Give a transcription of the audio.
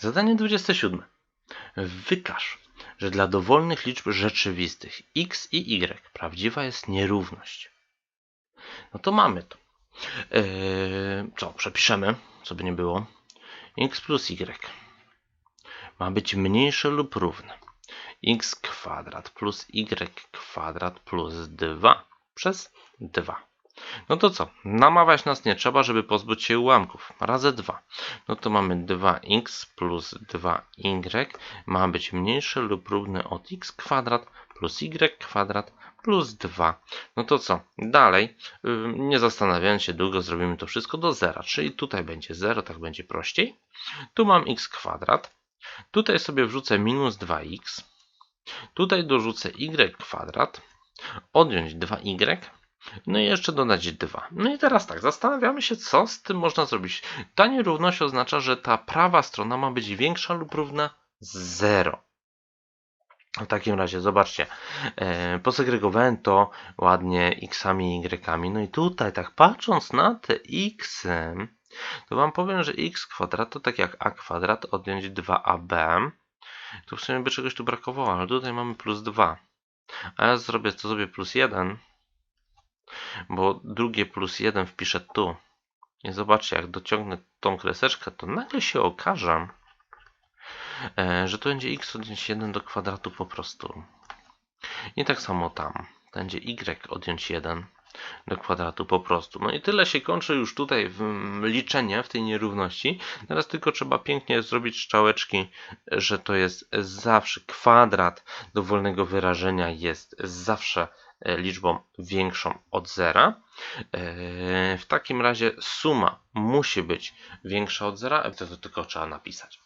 Zadanie 27. Wykaż, że dla dowolnych liczb rzeczywistych x i y prawdziwa jest nierówność. No to mamy to. Eee, co, przepiszemy, co by nie było. x plus y ma być mniejsze lub równe. x kwadrat plus y kwadrat plus 2 przez 2. No to co? Namawiać nas nie trzeba, żeby pozbyć się ułamków. Razy 2. No to mamy 2x plus 2y ma być mniejsze lub równe od x kwadrat plus y kwadrat plus 2. No to co? Dalej, nie zastanawiając się długo, zrobimy to wszystko do zera. Czyli tutaj będzie 0, tak będzie prościej. Tu mam x kwadrat. Tutaj sobie wrzucę minus 2x. Tutaj dorzucę y kwadrat. Odjąć 2y. No i jeszcze dodać 2. No i teraz tak, zastanawiamy się, co z tym można zrobić. Ta nierówność oznacza, że ta prawa strona ma być większa lub równa 0. W takim razie, zobaczcie, e, posegregowałem to ładnie xami i y. No i tutaj, tak patrząc na te x, to wam powiem, że x kwadrat to tak jak a kwadrat odjąć 2ab. Tu w sumie by czegoś tu brakowało, ale tutaj mamy plus 2. A ja zrobię to sobie plus 1 bo drugie plus 1 wpiszę tu. I zobaczcie, jak dociągnę tą kreseczkę, to nagle się okaże, e, że to będzie x odjąć 1 do kwadratu po prostu. I tak samo tam. Będzie y odjąć 1 do kwadratu po prostu. No i tyle się kończy już tutaj w liczenie w tej nierówności. Teraz tylko trzeba pięknie zrobić strzałeczki, że to jest zawsze kwadrat dowolnego wyrażenia jest zawsze liczbą większą od zera. E, w takim razie suma musi być większa od zera, to, to tylko trzeba napisać.